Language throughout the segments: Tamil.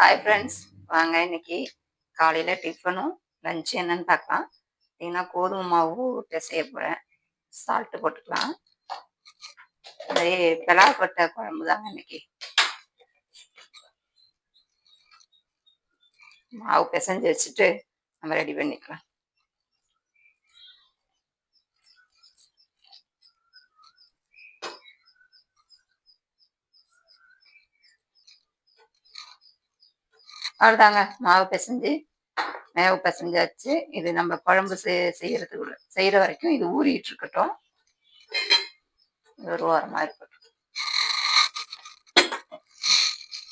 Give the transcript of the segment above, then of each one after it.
ஹாய் ஃப்ரெண்ட்ஸ் வாங்க இன்னைக்கு காலையில் டிஃபனும் லஞ்சு என்னன்னு பார்க்கலாம். பார்த்தீங்கன்னா கோதுமை மாவு ஊட்ட செய்ய போகிறேன் சால்ட்டு போட்டுக்கலாம். அதே பெலாப்பட்ட குழம்பு தாங்க இன்னைக்கு. மாவு பிசைஞ்சு வச்சுட்டு நம்ம ரெடி பண்ணிக்கலாம். அவ்வளோதாங்க மாவு பிசைஞ்சு மேவு பிசைஞ்சாச்சு. இது நம்ம குழம்பு செய்யறதுக்குள்ள செய்யற வரைக்கும் இது ஊறிட்டு இருக்கட்டும். ஒரு வாரமாக இருக்கட்டும்.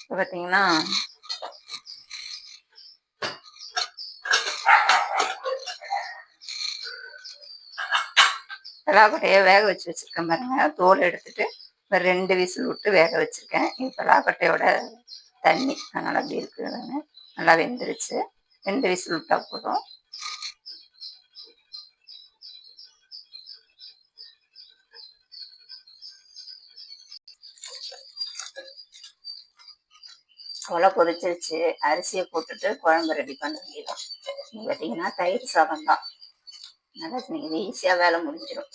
இப்போ பார்த்தீங்கன்னா பலாக்கொட்டையை வேக வச்சு வச்சிருக்கேன் பாருங்க. தோல் எடுத்துட்டு ரெண்டு விசில் விட்டு வேக வச்சிருக்கேன். பலாக்கொட்டையோட தண்ணி. அதனால் அப்படி இருக்குதுன்னு நல்லா வெந்துருச்சு. ரெண்டு விசில் விட்டா போதும். கொலை கொதிச்சிருச்சு. அரிசியை போட்டுட்டு குழம்பு ரெடி பண்ண வேண்டியதான் பார்த்தீங்கன்னா தயிர் சாதம் தான். நல்லா நீங்கள் ஈஸியாக வேலை முடிஞ்சிடும்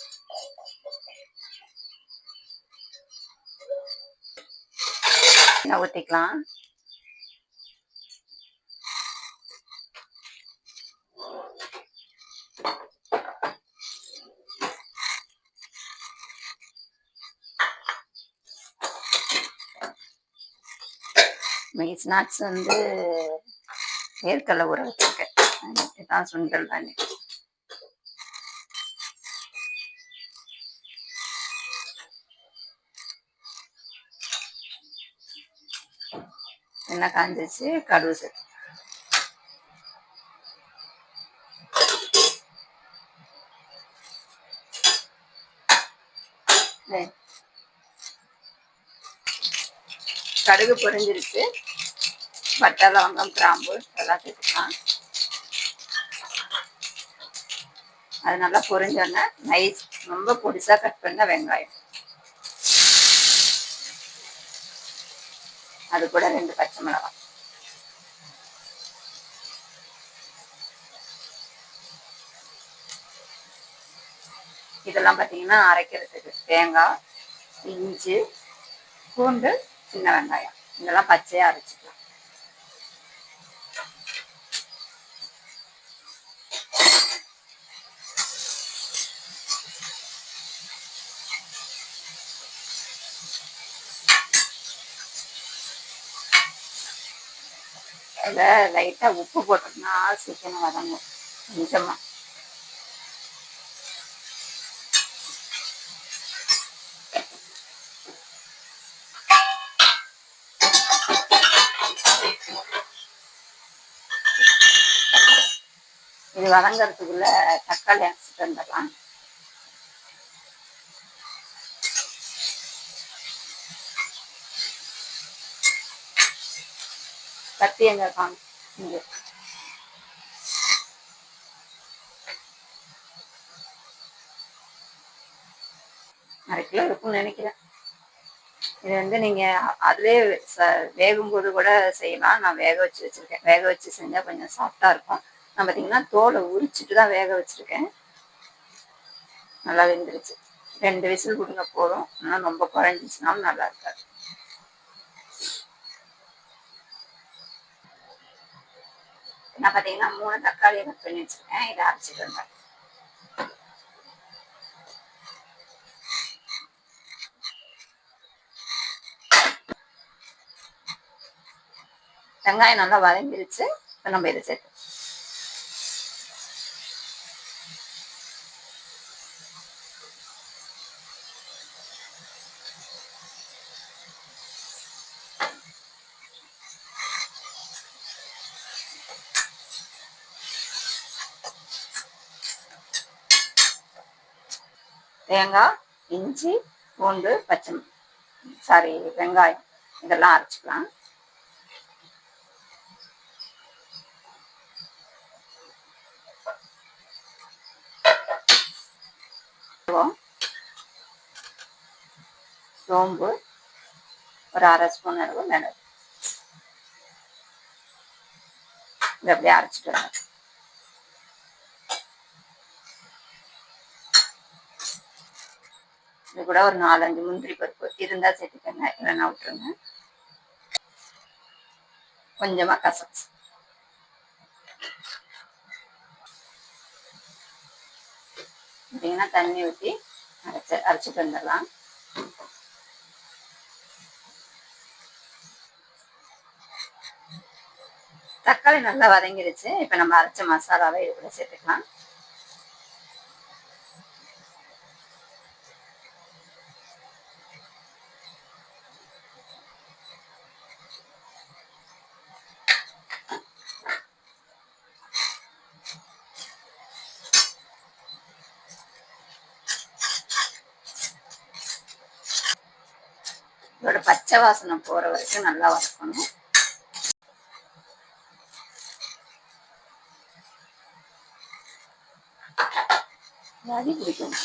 ஊற்றிக்கலாம் இன்னைக்கு ஸ்நாக்ஸ் வந்து வேர்க்கடலை ஊற வச்சிருக்கேன். தான் சுண்டல் தானே. என்ன காஞ்சிச்சு கடுகு சேர்த்து. கடுகு பொரிஞ்சிருச்சு. பட்டை லவங்கம் கிராம்பு எல்லாம் சேர்த்துக்கலாம் அது நல்லா பொரிஞ்சோடனே நைஸ் ரொம்ப பொடிசா கட் பண்ண வெங்காயம். அது கூட ரெண்டு பச்சை மிளகாய் இதெல்லாம் பார்த்தீங்கன்னா அரைக்கிறதுக்கு தேங்காய் இஞ்சி பூண்டு சின்ன வெங்காயம். இதெல்லாம் பச்சையாக அரைச்சி அதில் லைட்டாக உப்பு போட்டோம்னா சீக்கிரம் வதங்கும். கொஞ்சமாக இது வதங்கிறதுக்குள்ள தக்காளி அரைச்சிட்டு வந்துடலாம். கத்தி எங்க காணும் இங்கே. அரை கிலோ இருக்கும்னு நினைக்கிறேன். இது வந்து நீங்க அதுவே வேகும் போது கூட செய்யலாம். நான் வேக வச்சு வச்சிருக்கேன். வேக வச்சு செஞ்சா கொஞ்சம் சாஃப்டா இருக்கும். நான் பார்த்தீங்கன்னா தோலை உரிச்சிட்டு தான் வேக வச்சிருக்கேன். நல்லா வெந்துருச்சு. ரெண்டு விசில் கொடுங்க போதும். ஆனால் ரொம்ப குறைஞ்சிச்சுனாலும் நல்லா இருக்காது. நான் பார்த்தீங்கன்னா மூணு தக்காளியை கட் பண்ணி வச்சிருக்கேன். இதை அரைச்சிட்டு வந்தேன் வெங்காயம் நல்லா வதங்கிருச்சு. இப்போ நம்ம இதை சேர்த்து தேங்காய் இஞ்சி பூண்டு பச்சை சாரி வெங்காயம். இதெல்லாம் அரைச்சிக்கலாம். சோம்பு ஒரு அரை ஸ்பூன் அளவு மிளகு. இதை அப்படியே அரைச்சிட்டு வரேன். இது கூட ஒரு நாலஞ்சு முந்திரி பருப்பு இருந்தா சேர்த்துக்கங்க இல்லைன்னா விட்டுருங்க. கொஞ்சமா கசகசு பார்த்தீங்கன்னா தண்ணி ஊற்றி அரைச்சி அரைச்சிட்டு வந்துடலாம். தக்காளி நல்லா வதங்கிடுச்சு இப்போ நம்ம அரைச்ச மசாலாவை இது கூட சேர்த்துக்கலாம். இதோட பச்சை வாசனை போற வரைக்கும் நல்லா வதக்கணும். அடி பிடிக்கும்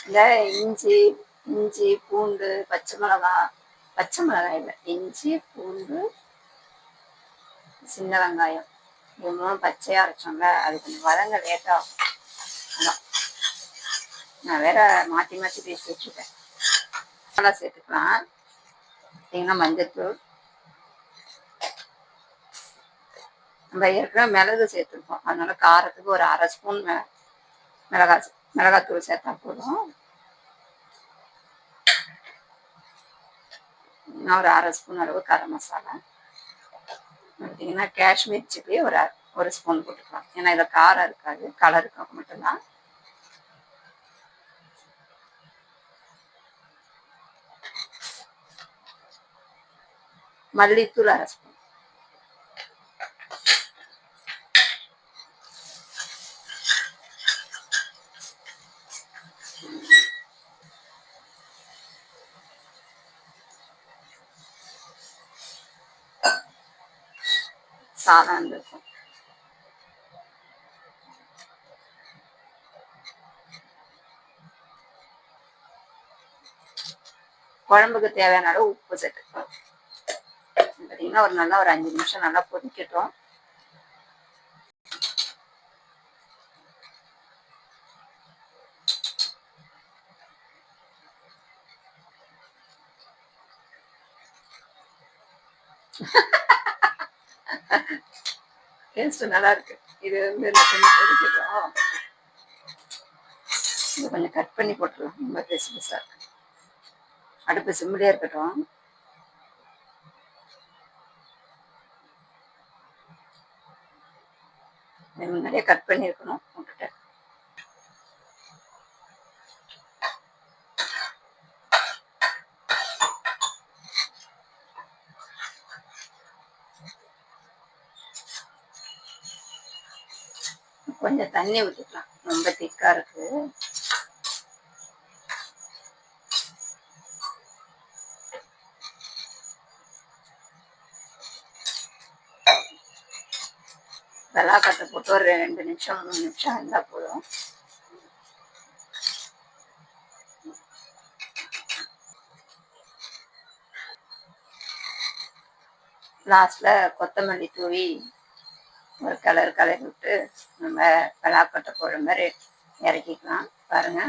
இந்த இஞ்சி இஞ்சி பூண்டு பச்சை மிளகா பச்சை மிளகாய் இல்லை இஞ்சி பூண்டு சின்ன வெங்காயம். இது மூணும் பச்சையாக அரைச்சோம்ல அது கொஞ்சம் வதங்க லேட்டாகும் அதான். நான் வேற மாற்றி மாற்றி பேசி வச்சுருக்கேன் நல்லா சேர்த்துக்கலாம். பார்த்தீங்கன்னா மஞ்சத்தூள். நம்ம ஏற்கனவே மிளகு சேர்த்துருக்கோம். அதனால காரத்துக்கு ஒரு அரை ஸ்பூன் மிளகா மிளகாத்தூள் சேர்த்தா போதும். ஒரு அரை ஸ்பூன் அளவு கரம் மசாலா. பார்த்தீங்கன்னா காஷ்மீர் சில்லி ஒரு ஒரு ஸ்பூன் போட்டுக்கலாம். ஏன்னா இதில் காரம் இருக்காது கலர் கலருக்காக மட்டும்தான். மல்லித்தூள் அரை ஸ்பூன் சாதம் இருக்கும் குழம்புக்கு தேவையான அளவு உப்பு சேர்த்துக்கலாம் பார்த்தீங்கன்னா ஒரு நல்லா ஒரு அஞ்சு நிமிஷம் நல்லா கொதிக்கட்டும் டேஸ்ட் நல்லா இருக்கு. இது வந்து கொஞ்சம் இது கொஞ்சம் கட் பண்ணி போட்டுடலாம். ரொம்ப பெருசு பெருசாக அடுப்பு சிம்மிலே இருக்கட்டும். முன்னாடியே கட் பண்ணியிருக்கணும். விட்டுட்டேன் கொஞ்சம் தண்ணி ஊற்றிக்கலாம் ரொம்ப திக்கா இருக்கு. வெள்ளாக்கட்டை போட்டு ஒரு ரெண்டு நிமிஷம் மூணு நிமிஷம் இருந்தால் போதும். லாஸ்ட்ல கொத்தமல்லி தூவி ஒரு கலர் கலர் விட்டு நம்ம வெளாக்கட்டை குழம்பு இறக்கிக்கலாம். பாருங்க.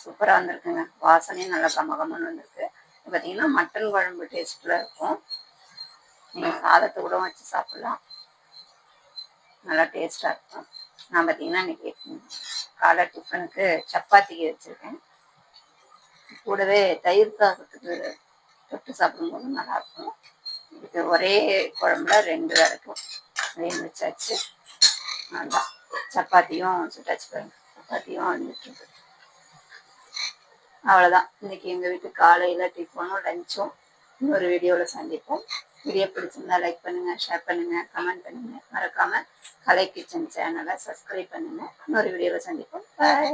சூப்பராக வந்திருக்குங்க. வாசனையும் நல்லா கமகமன்னு வந்திருக்கு. பார்த்தீங்கன்னா மட்டன் குழம்பு டேஸ்ட்டில் இருக்கும். நீங்கள் சாதத்தை கூட வச்சு சாப்பிட்லாம். நல்லா டேஸ்ட்டாக இருக்கும். நான் பார்த்தீங்கன்னா இன்னைக்கு காலை டிஃபனுக்கு சப்பாத்திக்கு வச்சுருக்கேன். கூடவே தயிர் சாதத்துக்கு தொட்டு சாப்பிடும்போது நல்லாயிருக்கும் இதுக்கு ஒரே குழம்புல ரெண்டு வரைக்கும் வேக வச்சாச்சு. அதான். சப்பாத்தியும் சுட்டாச்சு பாருங்க. சப்பாத்தியும் வந்துட்டு அவ்வளோதான் இன்னைக்கு எங்கள் வீட்டு காலையில் டிஃபனும் லஞ்சும். இன்னொரு வீடியோவில் சந்திப்போம். வீடியோ பிடிச்சிருந்தா லைக் பண்ணுங்க ஷேர் பண்ணுங்க கமெண்ட் பண்ணுங்க. மறக்காம கலை கிச்சன் சேனலை சப்ஸ்கிரைப் பண்ணுங்க. இன்னொரு வீடியோவில் சந்திப்போம். பாய்